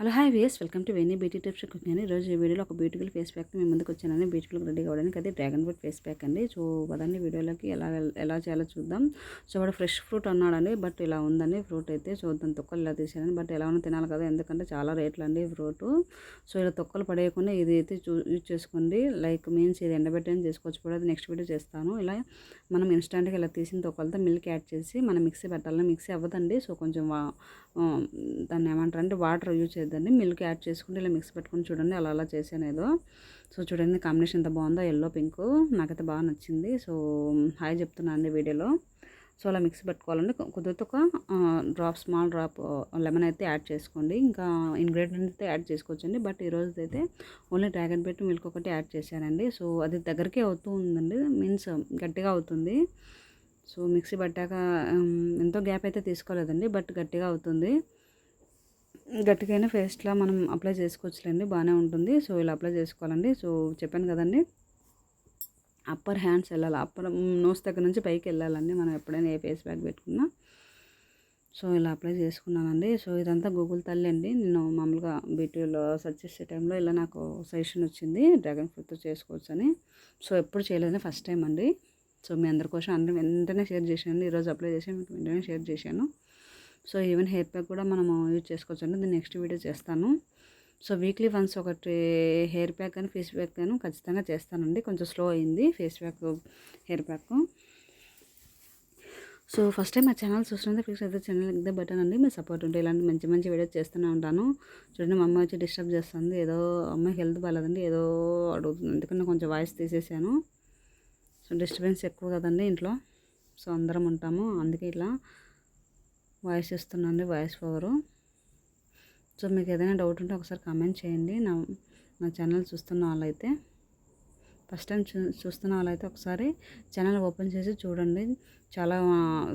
Hello hi ways welcome to Venni beauty tips cooking అని. ఈ వీడియోలో ఒక బ్యూటిఫుల్ ఫేస్ ప్యాక్ మేము ముందుకు వచ్చానని. బ్యూటిఫుల్ రెడీ కావడానికి అదే డ్రాగన్ ఫ్రూట్ ఫేస్ ప్యాక్ అండి. సో పదండి వీడియోలోకి ఎలా ఎలా చేయాలో చూద్దాం. సో వాడు ఫ్రెష్ ఫ్రూట్ అన్నాడండి బట్ ఇలా ఉందండి ఫ్రూట్ అయితే. సో దాని తొక్కలు ఇలా తీసానని బట్ ఎలా ఉన్నా తినాలి కదా ఎందుకంటే చాలా రేట్లు అండి ఫ్రూట్ సో ఇలా తొక్కలు పడేయకుండా ఇది అయితే చూ యూజ్ చేసుకోండి. లైక్ మీన్స్ ఇది ఎండబెట్టని చేసుకోవచ్చు కూడా. అది నెక్స్ట్ వీడియో చేస్తాను. ఇలా మనం ఇన్స్టాంట్గా ఇలా తీసిన తొక్కలతో మిల్క్ యాడ్ చేసి మనం మిక్సీ పెట్టాలని మిక్సీ అవ్వదండి. సో కొంచెం దాన్ని ఏమంటారు అంటే వాటర్ యూజ్ చేయొద్దండి మిల్క్ యాడ్ చేసుకుంటే ఇలా మిక్స్ పెట్టుకుని చూడండి అలా అలా చేసాను ఏదో. సో చూడండి కాంబినేషన్ ఎంత బాగుందో. ఎల్లో పింక్ నాకైతే బాగా నచ్చింది. సో హాయ్ చెప్తున్నాను అండి వీడియోలో. సో అలా మిక్స్ పెట్టుకోవాలండి. కుదిరితే ఒక డ్రాప్ స్మాల్ డ్రాప్ లెమన్ అయితే యాడ్ చేసుకోండి. ఇంకా ఇంగ్రీడియంట్స్ అయితే యాడ్ చేసుకోవచ్చండి. బట్ ఈ రోజు అయితే ఓన్లీ డ్రాగన్ పెట్టి మిల్క్ ఒకటి యాడ్ చేశానండి. సో అది దగ్గరికే అవుతూ ఉందండి. మీన్స్ గట్టిగా అవుతుంది. సో మిక్సీ పట్టాక ఎంతో గ్యాప్ అయితే తీసుకోలేదండి. బట్ గట్టిగా అవుతుంది. గట్టిగైన ఫేస్లా మనం అప్లై చేసుకోవచ్చులేండి బాగానే ఉంటుంది. సో ఇలా అప్లై చేసుకోవాలండి. సో చెప్పాను కదండి. అప్పర్ హ్యాండ్స్ వెళ్ళాలి. అప్పర్ నోస్ దగ్గర నుంచి పైకి వెళ్ళాలండి. మనం ఎప్పుడైనా ఏ ఫేస్ బ్యాగ్ పెట్టుకున్నా. సో ఇలా అప్లై చేసుకున్నానండి. సో ఇదంతా గూగుల్ తల్లి అండి నేను మామూలుగా బీటీలో సెర్చ్ చేసే టైంలో ఇలా నాకు సజెషన్ వచ్చింది. డ్రాగన్ ఫ్రూట్తో చేసుకోవచ్చు అని సో ఎప్పుడు చేయలేదని ఫస్ట్ టైం అండి. సో మీ అందరి కోసం అందరం వెంటనే షేర్ చేశాను ఈరోజు అప్లై చేసి మీకు వెంటనే షేర్ చేశాను. సో ఈవెన్ హెయిర్ ప్యాక్ కూడా మనము యూజ్ చేసుకోవచ్చు అండి. దీన్ని నెక్స్ట్ వీడియో చేస్తాను. సో వీక్లీ వన్స్ ఒకటి హెయిర్ ప్యాక్ కానీ ఫేస్ ప్యాక్ కానీ ఖచ్చితంగా చేస్తానండి. కొంచెం స్లో అయింది face pack hair pack. So first time మా ఛానల్ చూస్తుంటే ఫిక్స్ అయితే ఛానల్ అయితే బటన్ అండి. మీ సపోర్ట్ ఉంటే ఇలాంటి మంచి మంచి వీడియోస్ చేస్తూనే ఉంటాను. చూడండి మా అమ్మ వచ్చి డిస్టర్బ్ చేస్తుంది. ఏదో అమ్మాయి హెల్త్ బాగాలేదండి ఏదో అడుగుతుంది. ఎందుకంటే కొంచెం వాయిస్ తీసేసాను. సో డిస్టర్బెన్స్ ఎక్కువ కదండి ఇంట్లో. సో అందరం ఉంటాము. అందుకే ఇట్లా వాయిస్ ఇస్తున్నాను వాయిస్ ఓవరు. సో మీకు ఏదైనా డౌట్ ఉంటే ఒకసారి కామెంట్ చేయండి. నా నా ఛానల్ చూస్తున్న వాళ్ళైతే ఫస్ట్ టైం చూ చూస్తున్న వాళ్ళైతే ఒకసారి ఛానల్ ఓపెన్ చేసి చూడండి. చాలా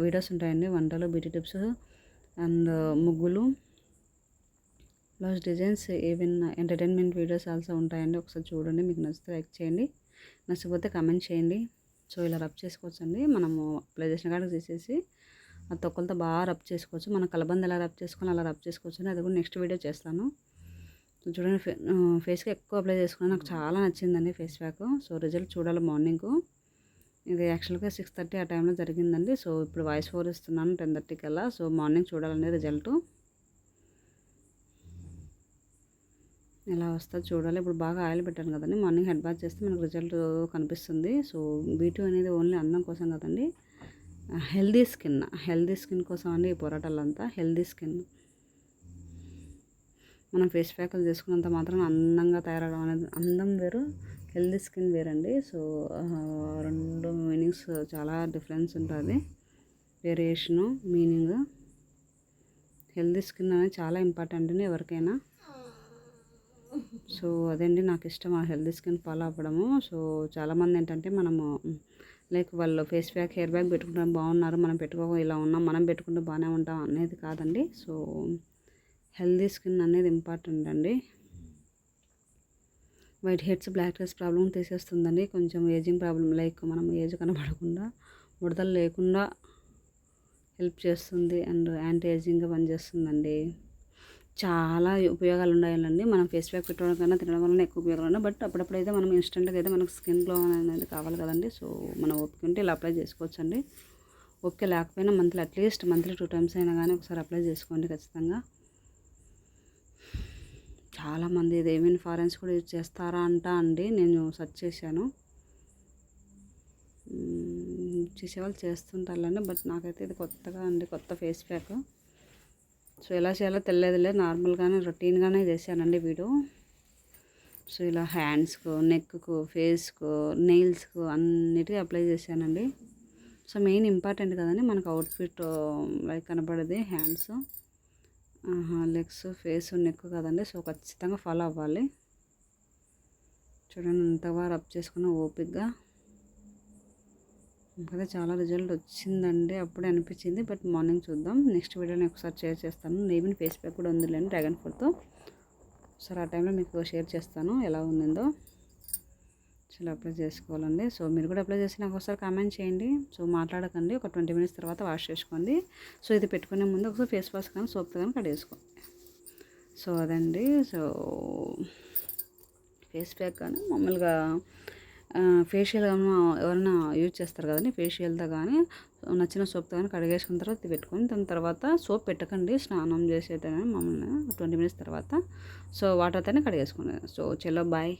వీడియోస్ ఉంటాయండి వంటలు బ్యూటీ టిప్స్ అండ్ ముగ్గులు. Blouse designs even entertainment videos also ఉంటాయండి ఒకసారి చూడండి. మీకు నచ్చితే లైక్ చేయండి నచ్చకపోతే కామెంట్ చేయండి. సో ఇలా రబ్ చేసుకోవచ్చండి. మనము అప్లై చేసిన కాడికి తీసేసి ఆ తొక్కలతో బాగా రబ్ చేసుకోవచ్చు. మన కలబంద ఎలా రబ్ చేసుకోవాలి అలా రబ్ చేసుకోవచ్చు అని అది కూడా నెక్స్ట్ వీడియో చేస్తాను. చూడండి ఫే ఫేస్కి ఎక్కువ అప్లై చేసుకున్నాను నాకు చాలా నచ్చిందండి ఫేస్ ప్యాక్. సో రిజల్ట్ చూడాలి మార్నింగ్. ఇది యాక్చువల్గా సిక్స్ థర్టీ ఆ టైంలో జరిగిందండి. సో ఇప్పుడు వాయిస్ ఫోర్ ఇస్తున్నాను టెన్ థర్టీకి అలా సో మార్నింగ్ చూడాలండి రిజల్ట్. ఎలా వస్తుంది చూడాలి. ఇప్పుడు బాగా ఆయిల్ పెట్టాను కదండి. మార్నింగ్ హెడ్ బాత్ చేస్తే మనకు రిజల్ట్ కనిపిస్తుంది. సో బ్యూటీ అనేది ఓన్లీ అందం కోసం కదండి. హెల్దీ స్కిన్ హెల్దీ స్కిన్ కోసం అండి ఈ పోరాటాలంతా హెల్దీ స్కిన్. మనం ఫేస్ ప్యాక్లు చేసుకున్నంత మాత్రం అందంగా తయారవడం అనేది అందం వేరు హెల్దీ స్కిన్ వేరండి. సో రెండు మీనింగ్స్ చాలా డిఫరెన్స్ ఉంటుంది. Variation meaning. హెల్దీ స్కిన్ అనేది చాలా ఇంపార్టెంట్ అండి ఎవరికైనా. సో అదండి నాకు ఇష్టం ఆ హెల్దీ స్కిన్ ఫాలో అవ్వడము. సో చాలామంది ఏంటంటే మనము లైక్ వాళ్ళు ఫేస్ ప్యాక్ హెయిర్ బ్యాగ్ పెట్టుకుంటాం బాగున్నారు మనం పెట్టుకో ఇలా ఉన్నాం మనం పెట్టుకుంటే బాగానే ఉంటాం అనేది కాదండి. సో హెల్దీ స్కిన్ అనేది ఇంపార్టెంట్ అండి. White heads black heads problem తీసేస్తుందండి. కొంచెం ఏజింగ్ ప్రాబ్లం లైక్ మనం ఏజ్ కనబడకుండా ముడతలు లేకుండా హెల్ప్ చేస్తుంది అండ్ యాంటీ ఏజింగ్గా పనిచేస్తుందండి. చాలా ఉపయోగాలు ఉన్నాయండి మనం ఫేస్ ప్యాక్ పెట్టుకోవడం కన్నా తినడం వల్ల ఎక్కువ ఉపయోగాలు ఉన్నాయి బట్ అప్పుడప్పుడు అయితే మనం ఇన్స్టెంట్గా అయితే మనకు స్కిన్ గ్లో అనేది కావాలి కదండి. సో మనం ఓపిక ఉంటే ఇలా అప్లై చేసుకోవచ్చు అండి ఓకే లేకపోయినా monthly at least monthly two times అయినా కానీ ఒకసారి అప్లై చేసుకోండి ఖచ్చితంగా. చాలామంది ఇది ఏమైనా ఫారెన్స్ కూడా యూజ్ చేస్తారా అంట అండి. నేను సెర్చ్ చేశాను. మ్మ్, చేసేవాళ్ళు చేస్తుంటారులేండి. బట్ నాకైతే ఇది కొత్తగా అండి కొత్త ఫేస్ ప్యాక్. సో ఎలా చేయాలో తెలియదులే. నార్మల్గానే రొటీన్గానే చేశానండి వీడియో సో ఇలా హ్యాండ్స్కు నెక్కు ఫేస్కు నెయిల్స్కు అన్నిటికీ అప్లై చేశానండి. సో మెయిన్ ఇంపార్టెంట్ కదండి మనకు అవుట్ఫిట్ లైక్ కనపడేది హ్యాండ్స్. లెగ్స్ ఫేస్ నెక్ కదండి సో ఖచ్చితంగా ఫాలో అవ్వాలి. చూడండి ఎంతగా రబ్ చేసుకున్న ఓపిక్గా ఇంకైతే చాలా రిజల్ట్ వచ్చిందండి అప్పుడే అనిపించింది. బట్ మార్నింగ్ చూద్దాం. నెక్స్ట్ వీడియోని ఒకసారి షేర్ చేస్తాను. నేమిన్ ఫేస్ ప్యాక్ కూడా ఉందిలేండి డ్రాగన్ ఫ్రూట్తో. సార్ ఆ టైంలో మీకు షేర్ చేస్తాను ఎలా ఉందో చాలా అప్లై చేసుకోవాలండి. సో మీరు కూడా అప్లై చేసి నాకు ఒకసారి కామెంట్ చేయండి. సో మాట్లాడకండి. ఒక ట్వంటీ మినిట్స్ తర్వాత వాష్ చేసుకోండి. సో ఇది పెట్టుకునే ముందు ఒకసారి ఫేస్ వాష్ కానీ సోప్ కానీ కడేసుకోండి సో అదండి. సో ఫేస్ ప్యాక్ కానీ మామూలుగా ఫేషియల్ ఎవరైనా యూజ్ చేస్తారు కదండి ఫేషియల్తో కానీ నచ్చిన సోప్తో కానీ కడిగేసుకున్న తర్వాత పెట్టుకొని దాని తర్వాత సోప్ పెట్టకండి స్నానం చేసేదైనా మమ్మల్ని ట్వంటీ మినిట్స్ తర్వాత. సో వాటర్తోనే కడిగేసుకున్నాను సో చలో బాయ్